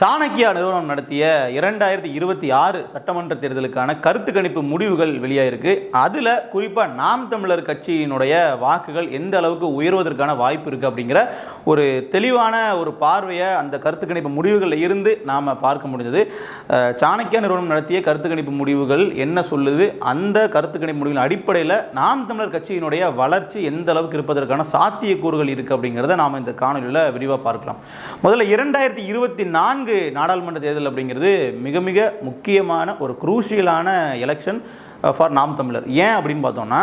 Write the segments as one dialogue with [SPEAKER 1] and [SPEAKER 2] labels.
[SPEAKER 1] சாணக்கியா நிறுவனம் நடத்திய இரண்டாயிரத்தி இருபத்தி ஆறு சட்டமன்ற தேர்தலுக்கான கருத்து கணிப்பு முடிவுகள் வெளியாயிருக்கு. அதில் குறிப்பாக நாம் தமிழர் கட்சியினுடைய வாக்குகள் எந்த அளவுக்கு உயர்வதற்கான வாய்ப்பு இருக்குது அப்படிங்கிற ஒரு தெளிவான ஒரு பார்வையை அந்த கருத்து கணிப்பு முடிவுகளில் இருந்து நாம் பார்க்க முடிஞ்சது. சாணக்கியா நிறுவனம் நடத்திய கருத்து கணிப்பு முடிவுகள் என்ன சொல்லுது? அந்த கருத்து கணிப்பு முடிவுகளின் அடிப்படையில் நாம் தமிழர் கட்சியினுடைய வளர்ச்சி எந்த அளவுக்கு இருப்பதற்கான சாத்தியக்கூறுகள் இருக்குது அப்படிங்கிறத நாம் இந்த காணொலியில் விரிவாக பார்க்கலாம். முதல்ல இரண்டாயிரத்தி இருபத்தி நான்கு நாடாளுமன்ற தேர்தல் அப்படிங்கிறது மிக மிக முக்கியமான ஒரு குரூசியலான எலெக்ஷன் ஃபார் நாம் தமிழர். ஏன் அப்படின்னு பார்த்தோம்னா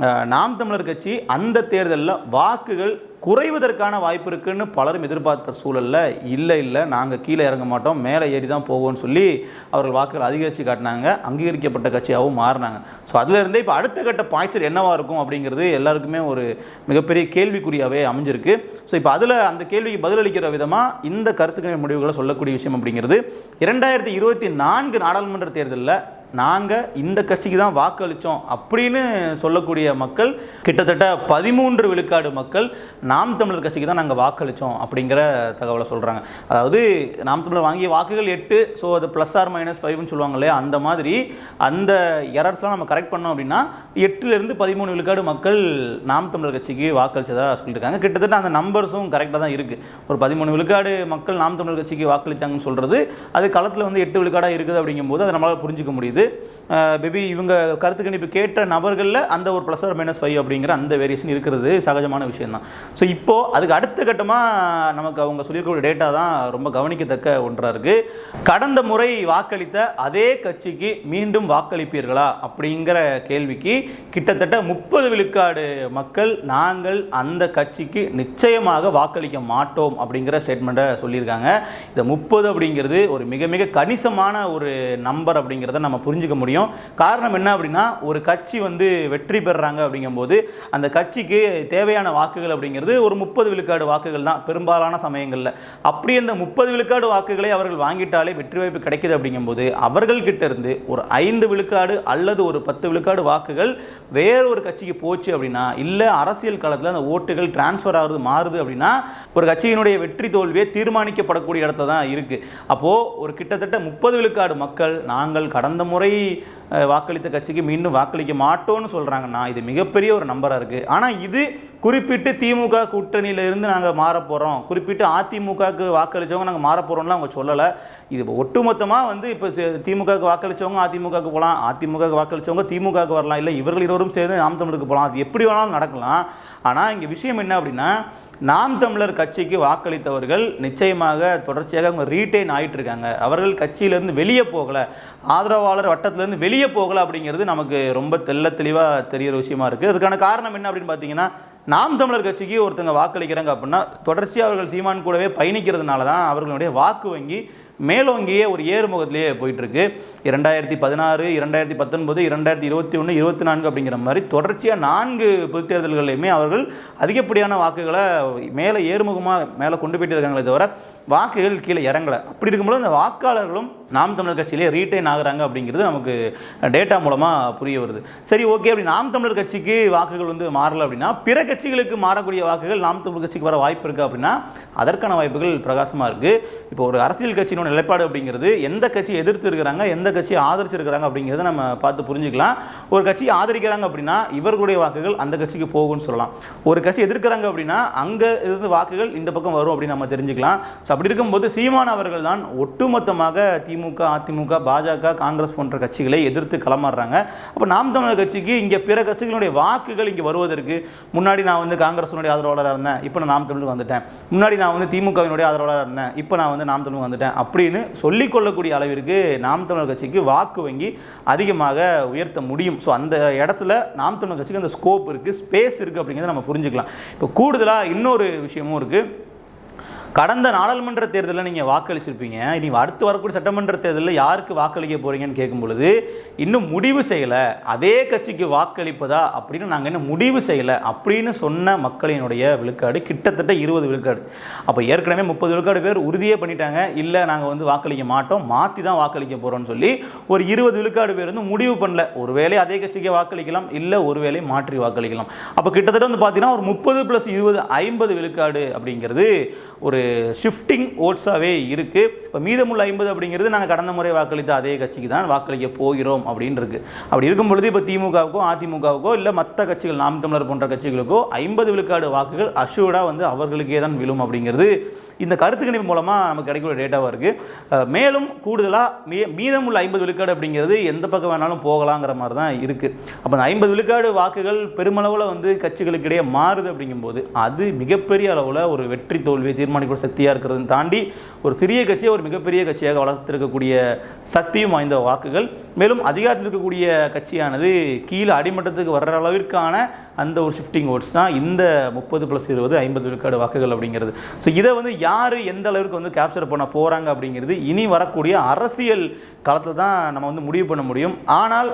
[SPEAKER 1] uh, நாம் தமிழர் கட்சி அந்த தேர்தலில் வாக்குகள் குறைவதற்கான வாய்ப்பு இருக்குன்னு பலரும் எதிர்பார்த்த சூழலில் இல்லை இல்லை நாங்கள் கீழே இறங்க மாட்டோம் மேலே ஏறி தான் போவோம்னு சொல்லி அவர்கள் வாக்குகள் அதிகரித்து காட்டினாங்க அங்கீகரிக்கப்பட்ட கட்சியாகவும் மாறினாங்க. ஸோ அதிலிருந்தே இப்போ அடுத்த கட்ட பாய்ச்சல் என்னவாக இருக்கும் அப்படிங்கிறது எல்லாருக்குமே ஒரு மிகப்பெரிய கேள்விக்குறியாகவே அமைஞ்சிருக்கு. ஸோ இப்போ அதில் அந்த கேள்விக்கு பதிலளிக்கிற விதமாக இந்த கருத்துக்கள் முடிவுகளை சொல்லக்கூடிய விஷயம் அப்படிங்கிறது இரண்டாயிரத்தி இருபத்தி நான்கு நாடாளுமன்ற தேர்தலில் நாங்கள் இந்த கட்சிக்கு தான் வாக்களித்தோம் அப்படின்னு சொல்லக்கூடிய மக்கள் கிட்டத்தட்ட பதிமூன்று விழுக்காடு மக்கள் நாம் தமிழர் கட்சிக்கு தான் நாங்கள் வாக்களித்தோம் அப்படிங்கிற தகவலை சொல்கிறாங்க அதாவது நாம் தமிழர் வாங்கிய வாக்குகள் எட்டு ஸோ அது ப்ளஸ் ஆர் மைனஸ் ஃபைவ்னு சொல்லுவாங்க இல்லையா? அந்த மாதிரி அந்த எரர்ஸ்லாம் நம்ம கரெக்ட் பண்ணோம் அப்படின்னா எட்டுலேருந்து பதிமூணு விழுக்காடு மக்கள் நாம் தமிழர் கட்சிக்கு வாக்களித்ததாக சொல்லியிருக்காங்க. கிட்டத்தட்ட அந்த நம்பர்ஸும் கரெக்டாக தான் இருக்குது ஒரு பதிமூணு விழுக்காடு மக்கள் நாம் தமிழர் கட்சிக்கு வாக்களித்தாங்கன்னு சொல்கிறது அது களத்தில் வந்து எட்டு விழுக்காடாக இருக்குது அப்படிங்கும்போது அதை நம்மளால் புரிஞ்சுக்க முடியுது. மேபி இவங்க கருத்து கணிப்பு கேட்ட நபர்களில் அந்த ஒரு ப்ளஸ் ஆர் மைனஸ் ஃபைவ் அப்படிங்கிற அந்த வேரியேஷன் இருக்கிறது சகஜமான விஷயம் தான் ஸோ இப்போது அதுக்கு அடுத்த கட்டமாக நமக்கு அவங்க சொல்லியிருக்கக்கூடிய டேட்டா தான் ரொம்ப கவனிக்கத்தக்க ஒன்றாக இருக்குது கடந்த முறை வாக்களித்த அதே கட்சிக்கு மீண்டும் வாக்களிப்பீர்களா அப்படிங்கிற கேள்விக்கு கிட்டத்தட்ட முப்பது விழுக்காடு மக்கள் நாங்கள் அந்த கட்சிக்கு நிச்சயமாக வாக்களிக்க மாட்டோம் அப்படிங்கிற ஸ்டேட்மெண்ட்டை சொல்லியிருக்காங்க. இந்த முப்பது அப்படிங்கிறது ஒரு மிக மிக கணிசமான ஒரு நம்பர் அப்படிங்கிறத நம்ம புரிஞ்சுக்க முடியும். காரணம் என்ன அப்படின்னா ஒரு கட்சி வந்து வெற்றி பெறுறாங்க அப்படிங்கும்போது அந்த கட்சிக்கு தேவையான வாக்குகள் அப்படிங்கிறது ஒரு முப்பது விழுக்காடு வாக்குகள் தான் பெரும்பாலான சமயங்களில். அப்படி அந்த முப்பது விழுக்காடு வாக்குகளை அவர்கள் வாங்கிட்டாலே வெற்றி வாய்ப்பு கிடைக்குது அப்படிங்கும்போது அவர்கள்கிட்ட இருந்து ஒரு ஐந்து விழுக்காடு அல்லது ஒரு பத்து விழுக்காடு வாக்குகள் வேறொரு கட்சிக்கு போச்சு அப்படின்னா இல்லை அரசியல் காலத்தில் அந்த ஓட்டுகள் டிரான்ஸ்ஃபர் ஆகுது மாறுது அப்படின்னா ஒரு கட்சியினுடைய வெற்றி தோல்வியை தீர்மானிக்கப்படக்கூடிய இடத்துல தான் இருக்குது அப்போது ஒரு கிட்டத்தட்ட முப்பது விழுக்காடு மக்கள் நாங்கள் கடந்த முறை வாக்களித்த கட்சிக்கு மீண்டும் வாக்களிக்க மாட்டோம்னு சொல்கிறாங்கன்னா இது மிகப்பெரிய ஒரு நம்பராக இருக்குது ஆனால் இது குறிப்பிட்டு திமுக கூட்டணியிலிருந்து நாங்கள் மாற போகிறோம் குறிப்பிட்டு அதிமுகவுக்கு வாக்களித்தவங்க நாங்கள் மாற போகிறோம்லாம் அவங்க சொல்லலை. இது இப்போ ஒட்டுமொத்தமாக வந்து இப்போ திமுகவுக்கு வாக்களித்தவங்க அதிமுகவுக்கு போகலாம். அதிமுகவுக்கு வாக்களித்தவங்க திமுகவுக்கு வரலாம். இல்லை இவர்கள் இருவரும் சேர்ந்து நாம் தமிழுக்கு போகலாம். அது எப்படி வேணாலும் நடக்கலாம். ஆனால் இங்கே விஷயம் என்ன அப்படின்னா நாம் தமிழர் கட்சிக்கு வாக்களித்தவர்கள் நிச்சயமாக தொடர்ச்சியாக அவங்க ரீட்டைன் ஆகிட்டு இருக்காங்க அவர்கள் கட்சியிலேருந்து வெளியே போகலை. ஆதரவாளர் வட்டத்திலேருந்து வெளியே போகலை அப்படிங்கிறது நமக்கு ரொம்ப தெல்ல தெளிவாக தெரிகிற விஷயமா இருக்குது அதுக்கான காரணம் என்ன அப்படின்னு பார்த்தீங்கன்னா நாம் தமிழர் கட்சிக்கு ஒருத்தங்க வாக்களிக்கிறாங்க அப்படின்னா தொடர்ச்சியாக அவர்கள் சீமான் கூடவே பயணிக்கிறதுனால தான் அவர்களுடைய வாக்கு வங்கி மேலோங்கியே ஒரு ஏறுமுகத்திலேயே போயிட்டுருக்கு. இரண்டாயிரத்தி பதினாறு இரண்டாயிரத்தி பத்தொன்பது இரண்டாயிரத்தி இருபத்தி ஒன்று இருபத்தி நான்கு அப்படிங்கிற மாதிரி தொடர்ச்சியாக நான்கு பொதுத்தேர்தல்களையுமே அவர்கள் அதிகப்படியான வாக்குகளை மேலே ஏறுமுகமாக மேலே கொண்டு போயிட்டு இருக்காங்களே தவிர வாக்குகள் கீழே இறங்கலை. அப்படி இருக்கும்போது அந்த வாக்காளர்களும் நாம் தமிழர் கட்சியிலே ரீட்டைன் ஆகுறாங்க அப்படிங்கிறது நமக்கு டேட்டா மூலமாக புரிய வருது. சரி ஓகே அப்படி நாம் தமிழர் கட்சிக்கு வாக்குகள் வந்து மாறலை அப்படின்னா பிற கட்சிகளுக்கு மாறக்கூடிய வாக்குகள் நாம் தமிழர் கட்சிக்கு வர வாய்ப்பு இருக்குது அப்படின்னா அதற்கான வாய்ப்புகள் பிரகாசமாக இருக்குது இப்போ ஒரு அரசியல் கட்சியினோட நிலைப்பாடு அப்படிங்கிறது எந்த கட்சி எதிர்த்து இருக்கிறாங்க எந்த கட்சியை ஆதரிச்சிருக்கிறாங்க அப்படிங்கிறத நம்ம பார்த்து புரிஞ்சுக்கலாம். ஒரு கட்சியை ஆதரிக்கிறாங்க அப்படின்னா இவர்களுடைய வாக்குகள் அந்த கட்சிக்கு போகும்னு சொல்லலாம். ஒரு கட்சி எதிர்க்கிறாங்க அப்படின்னா அங்கே இருந்து வாக்குகள் இந்த பக்கம் வரும் அப்படின்னு நம்ம தெரிஞ்சுக்கலாம். ஸோ அப்படி இருக்கும்போது சீமான் அவர்கள் தான் ஒட்டுமொத்தமாக திமுக அதிமுக பாஜக காங்கிரஸ் போன்ற கட்சிகளை எதிர்த்து களமாடுறாங்க. அப்போ நாம் தமிழர் கட்சிக்கு இங்கே பிற கட்சிகளுடைய வாக்குகள் இங்கே வருவதற்கு முன்னாடி நான் வந்து காங்கிரஸினுடைய ஆதரவாளராக இருந்தேன். இப்போ நான் நாம் தமிழுக்கு வந்துட்டேன். முன்னாடி நான் வந்து திமுகவினுடைய ஆதரவாளராக இருந்தேன். இப்போ நான் வந்து நாம் தமிழுக்கு வந்துட்டேன் அப்படின்னு சொல்லிக்கொள்ளக்கூடிய அளவிற்கு நாம் தமிழர் கட்சிக்கு வாக்கு வங்கி அதிகமாக உயர்த்த முடியும். ஸோ அந்த இடத்துல நாம் தமிழர் கட்சிக்கு அந்த ஸ்கோப் இருக்குது ஸ்பேஸ் இருக்குது அப்படிங்கிறத நம்ம புரிஞ்சுக்கலாம். இப்போ கூடுதலாக இன்னொரு விஷயமும் இருக்குது கடந்த நாடாளுமன்ற தேர்தலில் நீங்கள் வாக்களிச்சிருப்பீங்க. இனி அடுத்து வரக்கூடிய சட்டமன்ற தேர்தலில் யாருக்கு வாக்களிக்க போகிறீங்கன்னு கேட்கும் பொழுது இன்னும் முடிவு செய்யலை. அதே கட்சிக்கு வாக்களிப்பதா அப்படின்னு நாங்கள் இன்னும் முடிவு செய்யலை அப்படின்னு சொன்ன மக்களினுடைய விழுக்காடு கிட்டத்தட்ட இருபது விழுக்காடு. அப்போ ஏற்கனவே முப்பது விழுக்காடு பேர் உறுதியே பண்ணிட்டாங்க. இல்லை நாங்கள் வந்து வாக்களிக்க மாட்டோம். மாற்றி தான் வாக்களிக்க போகிறோம்னு சொல்லி ஒரு இருபது விழுக்காடு பேர் வந்து முடிவு பண்ணல. ஒருவேளை அதே கட்சிக்கு வாக்களிக்கலாம். இல்லை ஒருவேளை மாற்றி வாக்களிக்கலாம். அப்போ கிட்டத்தட்ட வந்து பார்த்தீங்கன்னா ஒரு முப்பது ப்ளஸ் இருபது ஐம்பது விழுக்காடு அப்படிங்கிறது ஒரு ஷிஃப்டிங் ஓட்ஸாகவே இருக்குது இப்போ மீதமுள்ள ஐம்பது அப்படிங்கிறது நாங்கள் கடந்த முறை வாக்களித்த அதே கட்சிக்கு தான் வாக்களிக்க போகிறோம் அப்படின்னு இருக்கு. அப்படி இருக்கும் பொழுது இப்போ திமுகவுக்கோ அதிமுகவுக்கோ இல்லை மற்ற கட்சிகள் நாம் தமிழர் போன்ற கட்சிகளுக்கோ ஐம்பது விழுக்காடு வாக்குகள் அஷூர்டாக வந்து அவர்களுக்கே தான் விழும் அப்படிங்கிறது இந்த கருத்து கணிப்பு மூலமாக நமக்கு கிடைக்கக்கூடிய டேட்டாவாக இருக்குது மேலும் கூடுதலாக மீ மீதமுள்ள ஐம்பது விழுக்காடு அப்படிங்கிறது எந்த பக்கம் வேணாலும் போகலாங்கிற மாதிரி தான் இருக்குது அப்போ அந்த ஐம்பது விழுக்காடு வாக்குகள் பெருமளவில் வந்து கட்சிகளுக்கிடையே மாறுது அப்படிங்கும்போது அது மிகப்பெரிய அளவில் ஒரு வெற்றி தோல்வியை தீர்மானிக்கிற சக்தியாக இருக்கிறதுன்னு தாண்டி ஒரு சிறிய கட்சியை ஒரு மிகப்பெரிய கட்சியாக வளர்த்திருக்கக்கூடிய சக்தியும் வாய்ந்த வாக்குகள். மேலும் அதிகாரத்தில் இருக்கக்கூடிய கட்சியானது கீழே அடிமட்டத்துக்கு வர்ற அளவிற்கான அந்த ஒரு ஷிஃப்டிங் ஓட்ஸ் தான் இந்த முப்பது ப்ளஸ் இருபது ஐம்பது விழுக்காடு வாக்குகள் அப்படிங்கிறது. ஸோ இதை வந்து யார் எந்த அளவுக்கு வந்து கேப்சர் பண்ண போகிறாங்க அப்படிங்கிறது இனி வரக்கூடிய அரசியல் களத்தில் தான் நம்ம வந்து முடிவு பண்ண முடியும். ஆனால்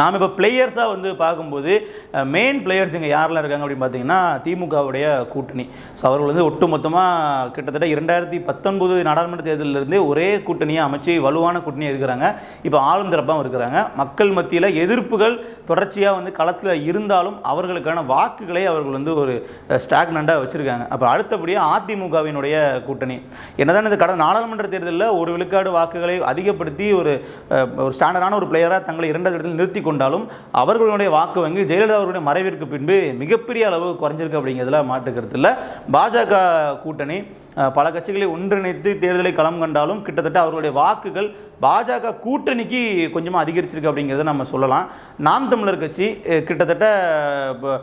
[SPEAKER 1] நாம் இப்போ பிளேயர்ஸாக வந்து பார்க்கும்போது மெயின் பிளேயர்ஸ் இங்கே யாரெல்லாம் இருக்காங்க அப்படின்னு பார்த்தீங்கன்னா திமுகவுடைய கூட்டணி. ஸோ அவர்கள் வந்து ஒட்டுமொத்தமாக கிட்டத்தட்ட இரண்டாயிரத்தி பத்தொன்பது நாடாளுமன்ற தேர்தலிருந்தே ஒரே கூட்டணியை அமைச்சு வலுவான கூட்டணியாக இருக்கிறாங்க. இப்போ ஆளும் தரப்பாகவும் இருக்கிறாங்க. மக்கள் மத்தியில் எதிர்ப்புகள் தொடர்ச்சியாக வந்து களத்தில் இருந்தாலும் அவர்களுக்கான வாக்குகளை அவர்கள் வந்து ஒரு ஸ்டாக்னண்டாக வச்சுருக்காங்க. அப்போ அடுத்தபடியாக அதிமுகவினுடைய கூட்டணி. என்னதான் இந்த கடந்த நாடாளுமன்ற தேர்தலில் ஒரு விழுக்காடு வாக்குகளை அதிகப்படுத்தி ஒரு ஒரு ஸ்டாண்டர்டான ஒரு பிளேயராக தங்களை இரண்டாவது இடத்தில் நிறுத்தி கொண்டாலும் அவர்களுடைய வாக்கு வங்கி ஜெயலலிதா அவர்களுடைய மறைவிற்கு பின்பு மிகப்பெரிய அளவு குறைஞ்சிருக்கு அப்படிங்கிறதுல மாட்டுக்கிறது இல்லை. பாஜக கூட்டணி பல கட்சிகளை ஒன்றிணைத்து தேர்தலை களம் கண்டாலும் கிட்டத்தட்ட அவர்களுடைய வாக்குகள் பாஜக கூட்டணிக்கு கொஞ்சமாக அதிகரிச்சிருக்கு அப்படிங்கிறத நம்ம சொல்லலாம். நாம் தமிழர் கட்சி கிட்டத்தட்ட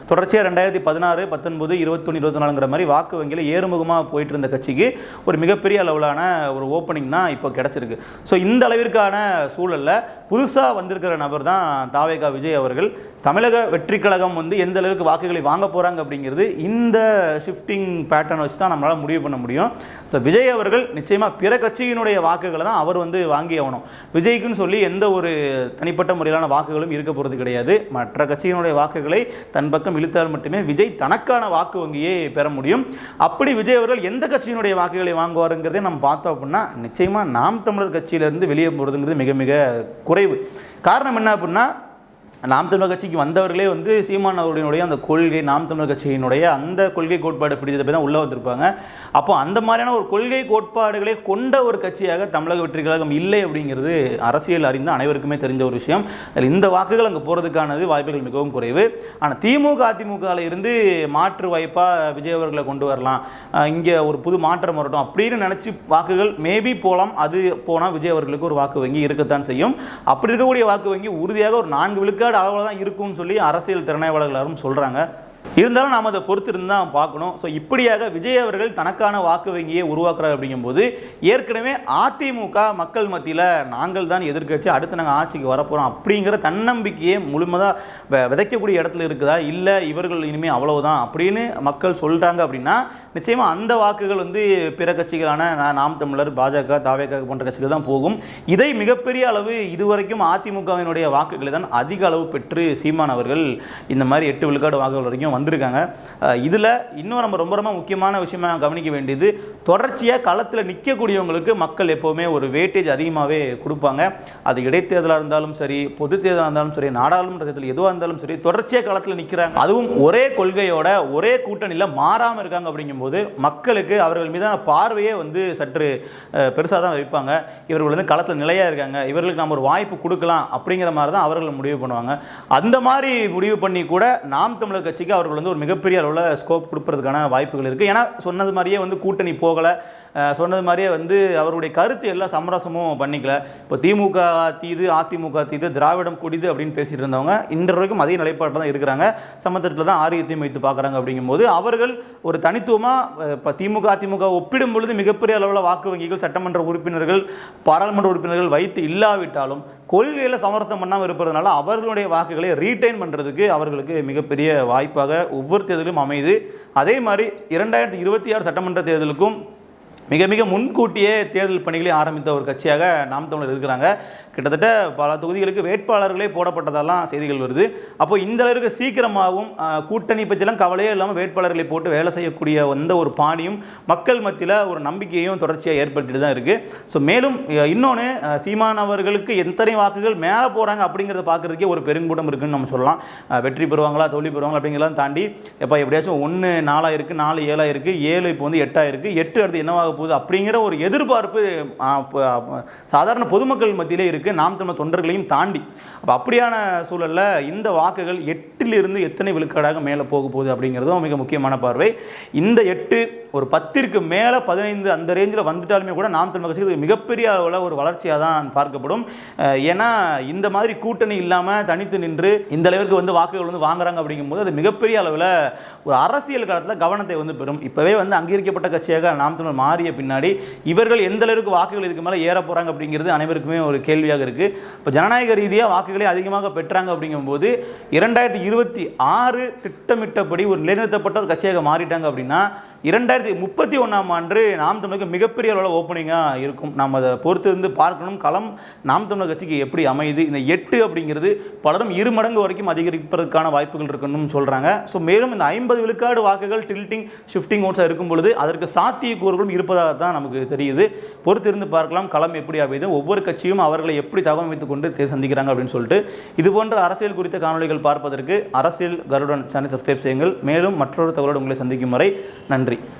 [SPEAKER 1] தொடர்ச்சியாக ரெண்டாயிரத்தி பதினாறு பத்தொன்பது இருபத்தொன்று இருபத்தி நாலுங்கிற மாதிரி வாக்கு வங்கியில் ஏறுமுகமாக போயிட்டு இருந்த கட்சிக்கு ஒரு மிகப்பெரிய அளவிலான ஒரு ஓப்பனிங் தான் இப்போ கிடச்சிருக்கு. ஸோ இந்த அளவிற்கான சூழலில் புதுசாக வந்திருக்கிற நபர் தான் தாவேகா விஜய் அவர்கள். தமிழக வெற்றி கழகம் வந்து எந்த அளவுக்கு வாக்குகளை வாங்க போகிறாங்க அப்படிங்கிறது இந்த ஷிஃப்டிங் பேட்டர்ன் வச்சு தான் நம்மளால் முடிவு பண்ண முடியும். ஸோ விஜய் அவர்கள் நிச்சயமாக பிற கட்சியினுடைய வாக்குகளை தான் அவர் வந்து வாங்கி ஆகணும். விஜய்க்குன்னு சொல்லி எந்த ஒரு தனிப்பட்ட முறையிலான வாக்குகளும் இருக்க போகிறது கிடையாது. மற்ற கட்சியினுடைய வாக்குகளை தன் பக்கம் இழுத்தால் மட்டுமே விஜய் தனக்கான வாக்கு வங்கியை பெற முடியும். அப்படி விஜய் அவர்கள் எந்த கட்சியினுடைய வாக்குகளை வாங்குவாருங்கிறதே நம்ம பார்த்தோம் அப்படின்னா நிச்சயமாக நாம் தமிழர் கட்சியிலேருந்து வெளியே போகிறதுங்கிறது மிக மிக குறைவு. காரணம் என்ன அப்படின்னா நாம் தமிழர் கட்சிக்கு வந்தவர்களே வந்து சீமான் அவர்களினுடைய அந்த கொள்கை நாம் தமிழர் கட்சியினுடைய அந்த கொள்கை கோட்பாடு பிடித்ததை தான் உள்ளே வந்திருப்பாங்க. அப்போ அந்த மாதிரியான ஒரு கொள்கை கோட்பாடுகளை கொண்ட ஒரு கட்சியாக தமிழக வெற்றி கழகம் இல்லை அப்படிங்கிறது அரசியல் அறிந்த அனைவருக்குமே தெரிஞ்ச ஒரு விஷயம். அதில் இந்த வாக்குகள் அங்கே போகிறதுக்கானது வாய்ப்புகள் மிகவும் குறைவு. ஆனால் திமுக அதிமுகவில் இருந்து மாற்று வாய்ப்பாக விஜய் அவர்களை கொண்டு வரலாம். இங்கே ஒரு புது மாற்றம் வரட்டும் அப்படின்னு நினச்சி வாக்குகள் மேபி போகலாம். அது போனால் விஜய் அவர்களுக்கு ஒரு வாக்கு வங்கி இருக்கத்தான் செய்யும். அப்படி இருக்கக்கூடிய வாக்கு வங்கி உறுதியாக ஒரு நான்கு விழுக்காடு அளவில் தான் இருக்கும்னு சொல்லி அரசியல் திறனாய்வாளர்களும் சொல்கிறாங்க இருந்தாலும் நாம் அதை பொறுத்திருந்து தான் பார்க்கணும். ஸோ இப்படியாக விஜய் அவர்கள் தனக்கான வாக்கு வங்கியை உருவாக்குறார் அப்படிங்கும்போது ஏற்கனவே அதிமுக மக்கள் மத்தியில் நாங்கள் தான் எதிர்க்கட்சி அடுத்து நாங்கள் ஆட்சிக்கு வரப்போகிறோம் அப்படிங்கிற தன்னம்பிக்கையை முழுமதாக விதைக்கக்கூடிய இடத்துல இருக்குதா? இல்லை இவர்கள் இனிமேல் அவ்வளவுதான் அப்படின்னு மக்கள் சொல்கிறாங்க அப்படின்னா நிச்சயமாக அந்த வாக்குகள் வந்து பிற கட்சிகளான நாம் தமிழர் பாஜக தாவேக போன்ற கட்சிகள் தான் போகும். இதை மிகப்பெரிய அளவு இதுவரைக்கும் அதிமுகவினுடைய வாக்குகளை தான் அதிக அளவு பெற்று சீமான் அவர்கள் இந்த மாதிரி எட்டு விழுக்காடு வாக்குகள் வரைக்கும் வந்திருக்காங்க. இதில் இன்னும் நம்ம ரொம்ப ரொம்ப முக்கியமான விஷயமா கவனிக்க வேண்டியது தொடர்ச்சியாக களத்தில் நிற்கக்கூடியவங்களுக்கு மக்கள் எப்போவுமே ஒரு வேட்டேஜ் அதிகமாகவே கொடுப்பாங்க. அது இடைத்தேர்தலாக இருந்தாலும் சரி பொது தேர்தலாக இருந்தாலும் சரி நாடாளுமன்ற தேர்தல் எதுவாக இருந்தாலும் சரி தொடர்ச்சியாக களத்தில் நிற்கிறாங்க அதுவும் ஒரே கொள்கையோட ஒரே கூட்டணியில் மாறாமல் இருக்காங்க அப்படிங்கும்போது மக்களுக்கு அவர்கள் மீதான பார்வையே வந்து சற்று பெருசாக தான் வைப்பாங்க. இவர்கள் வந்து களத்தில் நிலையாக இருக்காங்க. இவர்களுக்கு நம்ம ஒரு வாய்ப்பு கொடுக்கலாம் அப்படிங்கிற மாதிரி தான் அவர்கள் முடிவு பண்ணுவாங்க. அந்த மாதிரி முடிவு பண்ணி கூட நாம் தமிழர் கட்சிக்கு அவர்கள் வந்து ஒரு மிகப்பெரிய அளவில் ஸ்கோப் கொடுப்பதற்கான வாய்ப்புகள் இருக்குது ஏன்னா சொன்னது மாதிரியே வந்து கூட்டணி போகலை. சொன்னது மாதிரியே வந்து அவருடைய கருத்து எல்லாம் சமரசமும் பண்ணிக்கல. இப்போ திமுக தீது அதிமுக தீது திராவிடம் குடிது அப்படின்னு பேசிட்டு இருந்தவங்க இன்று வரைக்கும் அதே நிலைப்பாட்டில் தான் இருக்கிறாங்க. சமத்தட்டில் தான் ஆரியத்தையும் வைத்து பார்க்குறாங்க அப்படிங்கும்போது அவர்கள் ஒரு தனித்துவமாக இப்போ திமுக அதிமுக ஒப்பிடும் பொழுது மிகப்பெரிய அளவில் வாக்கு வங்கிகள் சட்டமன்ற உறுப்பினர்கள் பாராளுமன்ற உறுப்பினர்கள் வைத்து இல்லாவிட்டாலும் கொள்கையில் சமரசம் பண்ணாமல் இருப்பதனால அவர்களுடைய வாக்குகளை ரீட்டைன் பண்ணுறதுக்கு அவர்களுக்கு மிகப்பெரிய வாய்ப்பாக ஒவ்வொரு தேர்தலும் அமையுது. அதே மாதிரி இரண்டாயிரத்தி இருபத்தி ஆறு சட்டமன்ற தேர்தலுக்கும் மிக மிக முன்கூட்டியே தேர்தல் பணிகளை ஆரம்பித்த ஒரு கட்சியாக நாம் தமிழர் இருக்கிறாங்க. கிட்டத்தட்ட பல தொகுதிகளுக்கு வேட்பாளர்களே போடப்பட்டதெல்லாம் செய்திகள் வருது. அப்போ இந்த அளவுக்கு சீக்கிரமாகவும் கூட்டணி பற்றிலாம் கவலையே இல்லாமல் வேட்பாளர்களை போட்டு வேலை செய்யக்கூடிய எந்த ஒரு பாணியும் மக்கள் மத்தியில் ஒரு நம்பிக்கையும் தொடர்ச்சியாக ஏற்படுத்திட்டு தான் இருக்குது ஸோ மேலும் இன்னொன்று சீமான் அவர்களுக்கு எத்தனை வாக்குகள் மேலே போகிறாங்க அப்படிங்கிறத பார்க்குறதுக்கே ஒரு பெருங்கூட்டம் இருக்குன்னு நம்ம சொல்லலாம். வெற்றி பெறுவாங்களா தோல்வி பெறுவாங்களா அப்படிங்கிறதெல்லாம் தாண்டி எப்போ எப்படியாச்சும் ஒன்று நாலாக இருக்குது நாலு ஏழாக இருக்குது ஏழு இப்போ வந்து எட்டாக இருக்குது எட்டு அடுத்து என்னவாக போகுது அப்படிங்கிற ஒரு எதிர்பார்ப்பு சாதாரண பொதுமக்கள் மத்தியிலே இருக்குது நாம் தமிழ் தொண்டர்களையும் தாண்டி. அப்போ அப்படியான சூழலில் இந்த வாக்குகள் எட்டிலிருந்து எத்தனை விழுக்காடாக மேலே போக போகுது அப்படிங்கிறதும் மிக முக்கியமான பார்வை. இந்த எட்டு ஒரு பத்திற்கு மேலே பதினைந்து அந்த ரேஞ்சில் வந்துட்டாலுமே கூட நாம் தமிழ் கட்சிக்கு மிகப்பெரிய அளவில் ஒரு வளர்ச்சியாக தான் பார்க்கப்படும் ஏன்னா இந்த மாதிரி கூட்டணி இல்லாமல் தனித்து நின்று இந்த அளவிற்கு வந்து வாக்குகள் வந்து வாங்குறாங்க அப்படிங்கும்போது அது மிகப்பெரிய அளவில் ஒரு அரசியல் காலத்தில் கவனத்தை வந்து பெறும். இப்போவே வந்து அங்கீகரிக்கப்பட்ட கட்சியாக நாம் தமிழ் மாறிய பின்னாடி இவர்கள் எந்த அளவுக்கு வாக்குகள் இதுக்கு மேலே ஏற போகிறாங்க அப்படிங்கிறது அனைவருக்குமே ஒரு கேள்வியாக இருக்குது இப்போ ஜனநாயக ரீதியாக வாக்குகளை அதிகமாக பெற்றாங்க அப்படிங்கும்போது இரண்டாயிரத்தி இருபத்தி ஆறு திட்டமிட்டபடி ஒரு நிலைநிறுத்தப்பட்ட ஒரு கட்சியாக மாறிட்டாங்க அப்படின்னா இரண்டாயிரத்தி முப்பத்தி ஒன்றாம் ஆண்டு நாம் தமிழுக்கு மிகப்பெரிய அளவில் ஓப்பனிங்காக இருக்கும். நாம் அதை பொறுத்து இருந்து பார்க்கணும். களம் நாம் தமிழர் கட்சிக்கு எப்படி அமையுது? இந்த எட்டு அப்படிங்கிறது பலரும் இரு மடங்கு வரைக்கும் அதிகரிப்பதற்கான வாய்ப்புகள் இருக்கணும்னு சொல்கிறாங்க ஸோ மேலும் இந்த ஐம்பது விழுக்காடு வாக்குகள் டில்ட்டிங் ஷிஃப்டிங் ஓட்ஸாக இருக்கும் பொழுது அதற்கு சாத்தியக்கூறுகளும் இருப்பதாக தான் நமக்கு தெரியுது. பொறுத்து இருந்து பார்க்கலாம். களம் எப்படி அமையுது? ஒவ்வொரு கட்சியும் அவர்களை எப்படி தகவமைத்துக் கொண்டு சந்திக்கிறாங்க அப்படின்னு சொல்லிட்டு இது போன்ற அரசியல் குறித்த காணொளிகள் பார்ப்பதற்கு அரசியல் கருடன் சேனல் சப்ஸ்கிரைப் செய்யுங்கள். மேலும் மற்றொரு தகவலோடு உங்களை சந்திக்கும் வரை நன்றி. நன்றி